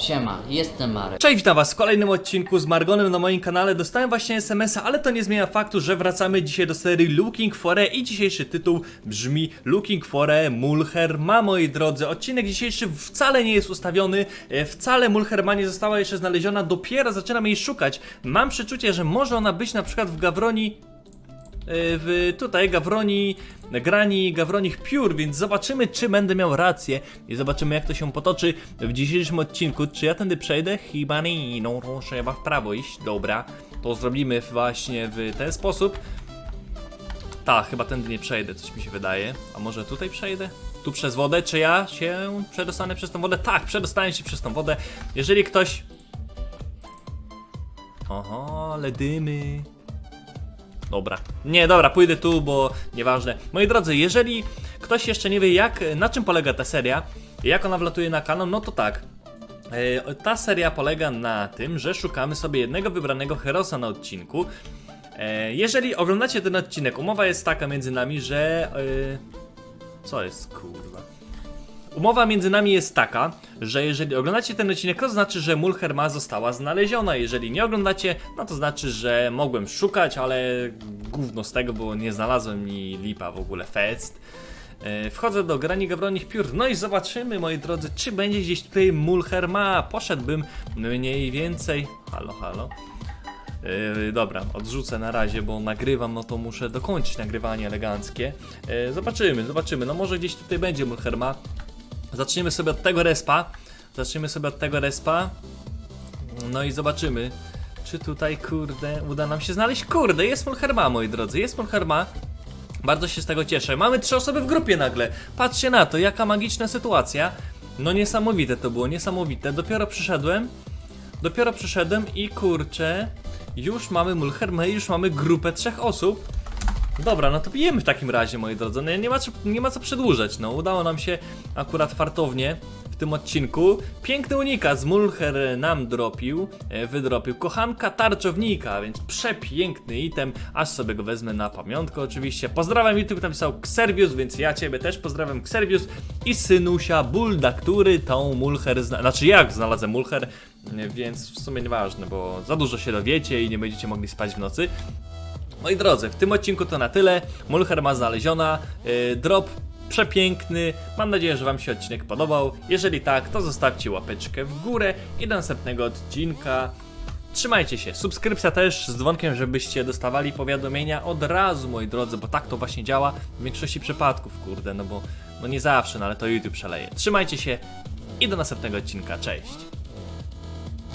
Siema, jestem Marek. Cześć, witam was w kolejnym odcinku z Margonem na moim kanale. Dostałem właśnie SMS-a, ale to nie zmienia faktu, że wracamy dzisiaj do serii Looking for a i dzisiejszy tytuł brzmi Looking for a Mulher ma, moi drodzy. Odcinek dzisiejszy wcale nie jest ustawiony, e, wcale Mulher ma nie została jeszcze znaleziona, dopiero zaczynam jej szukać. Mam przeczucie, że może ona być na przykład w Gawroni w tutaj Gawroni, grani Gawronich piór, więc zobaczymy, czy będę miał rację i zobaczymy, jak to się potoczy w dzisiejszym odcinku. Czy ja tędy przejdę? Chyba nie, no to trzeba w prawo iść, dobra. To zrobimy właśnie w ten sposób. Tak, chyba tędy nie przejdę, coś mi się wydaje. A może tutaj przejdę? Tu przez wodę? Czy ja się przedostanę przez tą wodę? Tak, przedostanę się przez tą wodę. Jeżeli ktoś... Oho, ale dymy. Dobra. Nie, dobra, pójdę tu, bo nieważne. Moi drodzy, jeżeli ktoś jeszcze nie wie, jak, na czym polega ta seria, jak ona wlatuje na kanon, no to tak. E, Ta seria polega na tym, że szukamy sobie jednego wybranego herosa na odcinku. E, Jeżeli oglądacie ten odcinek, umowa jest taka między nami, że. e, Co jest kurwa? Umowa między nami jest taka, że jeżeli oglądacie ten odcinek, to znaczy, że Mulherma została znaleziona. Jeżeli nie oglądacie, no to znaczy, że mogłem szukać, ale gówno z tego, bo nie znalazłem ni lipa w ogóle fest. E, Wchodzę do grani Gawronich Piór, no i zobaczymy, moi drodzy, czy będzie gdzieś tutaj Mulherma. Poszedłbym mniej więcej. Halo, halo. Yy, dobra, odrzucę na razie, bo nagrywam, no to muszę dokończyć nagrywanie eleganckie. Yy, zobaczymy, zobaczymy. No może gdzieś tutaj będzie Mulherma. Zaczniemy sobie od tego respa. Zaczniemy sobie od tego respa. No i zobaczymy, czy tutaj, kurde, uda nam się znaleźć. Kurde, jest Mulherma, moi drodzy, jest Mulherma. Bardzo się z tego cieszę. Mamy trzy osoby w grupie nagle. Patrzcie na to, jaka magiczna sytuacja. No niesamowite to było, niesamowite. Dopiero przyszedłem. Dopiero przyszedłem i kurczę, już mamy Mulhermę, już mamy grupę trzech osób. Dobra, no to pijemy w takim razie, moi drodzy. No, nie, ma, nie ma co przedłużać. No, udało nam się akurat fartownie w tym odcinku. Piękny unikat z Mulher nam dropił, e, wydropił. Kochanka tarczownika, więc przepiękny item. Aż sobie go wezmę na pamiątkę oczywiście. Pozdrawiam, YouTube napisał Xervius, więc ja ciebie też pozdrawiam Xervius i synusia Bulda, który tą Mulher zna... Znaczy jak znalazłem Mulher, więc w sumie nieważne, bo za dużo się dowiecie i nie będziecie mogli spać w nocy. Moi drodzy, w tym odcinku to na tyle. Mulher ma znaleziona. Yy, drop przepiękny. Mam nadzieję, że Wam się odcinek podobał. Jeżeli tak, to zostawcie łapeczkę w górę i do następnego odcinka. Trzymajcie się, subskrypcja też z dzwonkiem, żebyście dostawali powiadomienia od razu, moi drodzy, bo tak to właśnie działa w większości przypadków, kurde, no bo no nie zawsze, no ale to YouTube szaleje. Trzymajcie się i do następnego odcinka, cześć!